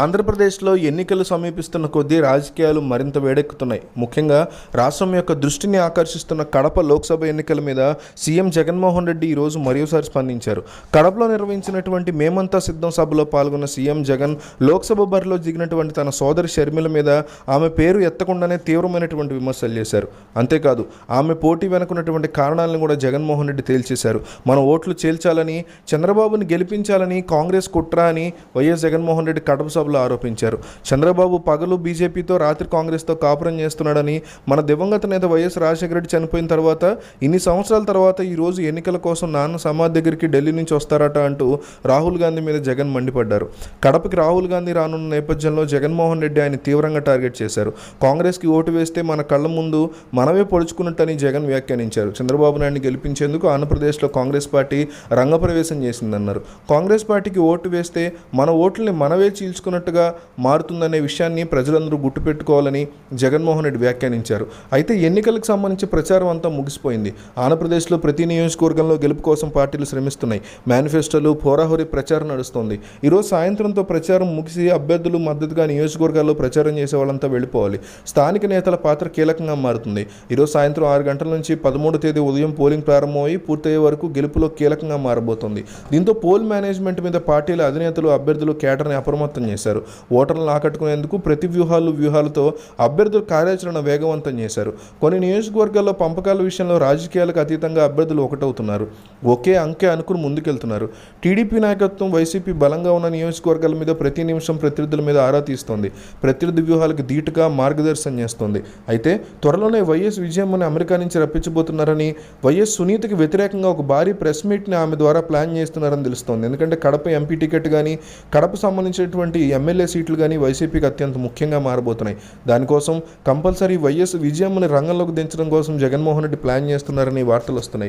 ఆంధ్రప్రదేశ్లో ఎన్నికలు సమీపిస్తున్న కొద్దీ రాజకీయాలు మరింత వేడెక్కుతున్నాయి. ముఖ్యంగా రాష్ట్రం యొక్క దృష్టిని ఆకర్షిస్తున్న కడప లోక్సభ ఎన్నికల మీద సీఎం జగన్మోహన్ రెడ్డి ఈరోజు మరోసారి స్పందించారు. కడపలో నిర్వహించినటువంటి మేమంతా సిద్ధం సభలో పాల్గొన్న సీఎం జగన్ లోక్సభ బరిలో దిగినటువంటి తన సోదరి షర్మిల మీద ఆమె పేరు ఎత్తకుండానే తీవ్రమైనటువంటి విమర్శలు చేశారు. అంతేకాదు ఆమె పోటీ వెనుకున్నటువంటి కారణాలను కూడా జగన్మోహన్ రెడ్డి తేల్చేశారు. మన ఓట్లు చేల్చాలని చంద్రబాబుని గెలిపించాలని కాంగ్రెస్ కుట్ర అని వైఎస్ జగన్మోహన్ రెడ్డి కడప సభలో ఆరోపించారు. చంద్రబాబు పగలు బీజేపీతో రాత్రి కాంగ్రెస్తో కాపురం చేస్తున్నాడని మన దివంగత నేత వైఎస్ రాజశేఖర రెడ్డి చనిపోయిన తర్వాత ఇన్ని సంవత్సరాల తర్వాత ఈ రోజు ఎన్నికల కోసం నాన్న సమాధి దగ్గరికి ఢిల్లీ నుంచి వస్తారట అంటూ రాహుల్ గాంధీ మీద జగన్ మండిపడ్డారు. కడపకి రాహుల్ గాంధీ రానున్న నేపథ్యంలో జగన్మోహన్ రెడ్డి ఆయన తీవ్రంగా టార్గెట్ చేశారు. కాంగ్రెస్కి ఓటు వేస్తే మన కళ్ళ ముందు మనమే పొడుచుకున్నట్టని జగన్ వ్యాఖ్యానించారు. చంద్రబాబు నాయుడిని గెలిపించేందుకు ఆంధ్రప్రదేశ్లో కాంగ్రెస్ పార్టీ రంగప్రవేశం చేసిందన్నారు. కాంగ్రెస్ పార్టీకి ఓటు వేస్తే మన ఓట్లని మనవే తీసుకున్నట్టుగా మారుతుందనే విషయాన్ని ప్రజలందరూ గుర్తుపెట్టుకోవాలని జగన్మోహన్ రెడ్డి వ్యాఖ్యానించారు. అయితే ఎన్నికలకు సంబంధించి ప్రచారం అంతా ముగిసిపోయింది. ఆంధ్రప్రదేశ్లో ప్రతి నియోజకవర్గంలో గెలుపు కోసం పార్టీలు శ్రమిస్తున్నాయి. మేనిఫెస్టోలు పోరాహోరీ ప్రచారం నడుస్తోంది. ఈరోజు సాయంత్రంతో ప్రచారం ముగిసి అభ్యర్థులు మద్దతుగా నియోజకవర్గాల్లో ప్రచారం చేసే వాళ్ళంతా వెళ్ళిపోవాలి. స్థానిక నేతల పాత్ర కీలకంగా మారుతుంది. ఈరోజు సాయంత్రం ఆరు గంటల నుంచి పదమూడు తేదీ ఉదయం పోలింగ్ ప్రారంభమై పూర్తయ్యే వరకు గెలుపులో కీలకంగా మారబోతోంది. దీంతో పోల్ మేనేజ్మెంట్ మీద పార్టీల అధినేతలు అభ్యర్థులు కేటర్ని అప్రమత్తం చేశారు. ఓటర్లను ఆకట్టుకునేందుకు ప్రతి వ్యూహాలు వ్యూహాలతో అభ్యర్థుల కార్యాచరణ వేగవంతం చేశారు. కొన్ని నియోజకవర్గాల్లో పంపకాల విషయంలో రాజకీయాలకు అతీతంగా అభ్యర్థులు ఒకటవుతున్నారు. ఒకే అంకె అనుకుని ముందుకెళ్తున్నారు. టీడీపీ నాయకత్వం వైసీపీ బలంగా ఉన్న నియోజకవర్గాల మీద ప్రతి నిమిషం ప్రత్యర్థుల మీద ఆరా తీస్తోంది. ప్రత్యర్థి వ్యూహాలకు ధీటుగా మార్గదర్శనం చేస్తోంది. అయితే త్వరలోనే వైఎస్ విజయమ్మని అమెరికా నుంచి రప్పించబోతున్నారని వైఎస్ సునీతకి వ్యతిరేకంగా ఒక భారీ ప్రెస్ మీట్ని ఆమె ద్వారా ప్లాన్ చేస్తున్నారని తెలుస్తోంది. ఎందుకంటే కడప ఎంపీ టికెట్ కానీ కడప సంబంధించినటువంటి ఎమ్మెల్యే సీట్లు కానీ వైసీపీకి అత్యంత ముఖ్యంగా మారబోతున్నాయి. దానికోసం కంపల్సరీ వైఎస్ విజయమ్మని రంగంలోకి దించడం కోసం జగన్మోహన్ రెడ్డి ప్లాన్ చేస్తున్నారని వార్తలు వస్తున్నాయి.